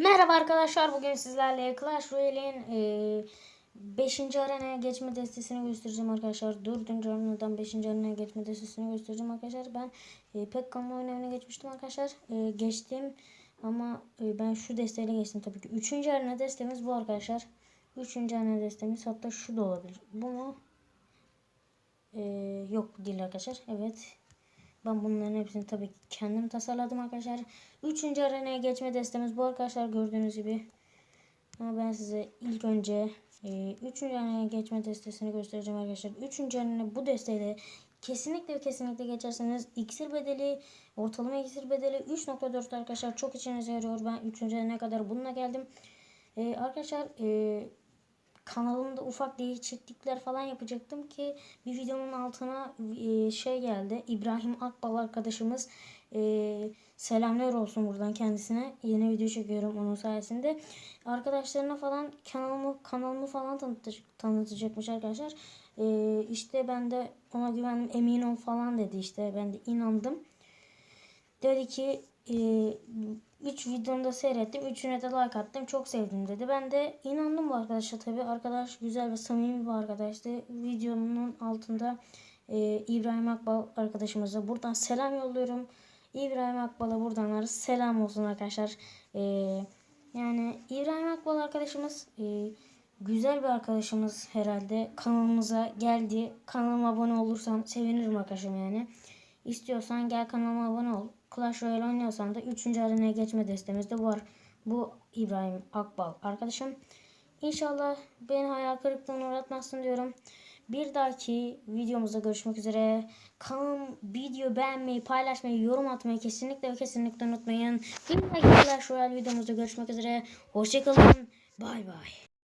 Merhaba arkadaşlar bugün sizlerle Clash Royale'in 5. arenaya geçme destesini göstereceğim arkadaşlar. 4. arenadan 5. arenaya geçme destesini göstereceğim arkadaşlar. Ben e, pek kanlı oynamaya geçmiştim arkadaşlar. E, geçtim ama e, ben şu desteyle geçtim tabii ki. 3. arena destemiz bu arkadaşlar. 3. arena destemiz hatta şu da olabilir. Bu mu? E, yok değil arkadaşlar. Evet. Ben bunların hepsini tabii ki kendim tasarladım arkadaşlar. Üçüncü arenaya geçme destemiz bu arkadaşlar gördüğünüz gibi. Ama ben size ilk önce e, üçüncü arenaya geçme destesini göstereceğim arkadaşlar. Üçüncü arenaya bu desteyle kesinlikle kesinlikle geçerseniz iksir bedeli ortalama iksir bedeli 3.4 arkadaşlar çok içinize yarıyor. Ben üçüncü arenaya kadar bununla geldim. E, arkadaşlar e, kanalımda ufak değişiklikler falan yapacaktım ki bir videonun altına e, şey geldi. İbrahim Akbal arkadaşımız e, selamlar olsun buradan kendisine. Yeni video çekiyorum onun sayesinde. Arkadaşlarına falan kanalımı kanalımı falan tanıtacak, tanıtacakmış arkadaşlar. E, işte ben de ona güvendim emin ol falan dedi işte ben de inandım. Dedi ki 3 e, videonu da seyrettim. Üçüne de like attım. Çok sevdim dedi. Ben de inandım bu arkadaşa tabii. Arkadaş güzel ve samimi bir arkadaştı. Videonun altında e, İbrahim Akbal arkadaşımıza buradan selam yolluyorum. İbrahim Akbal'a buradan selam olsun arkadaşlar. E, yani İbrahim Akbal arkadaşımız e, güzel bir arkadaşımız herhalde. Kanalımıza geldi. Kanalıma abone olursan sevinirim arkadaşım yani. İstiyorsan gel kanalıma abone ol. Clash Royale oynuyorsan da 3. arenaya geçme destemizde var. Bu İbrahim Akbal arkadaşım. İnşallah beni hayal kırıklığına uğratmazsın diyorum. Bir dahaki videomuzda görüşmek üzere. Kanalım video beğenmeyi, paylaşmayı, yorum atmayı kesinlikle ve kesinlikle unutmayın. Bir dahaki Clash Royale videomuzda görüşmek üzere. Hoşçakalın. Bay bay.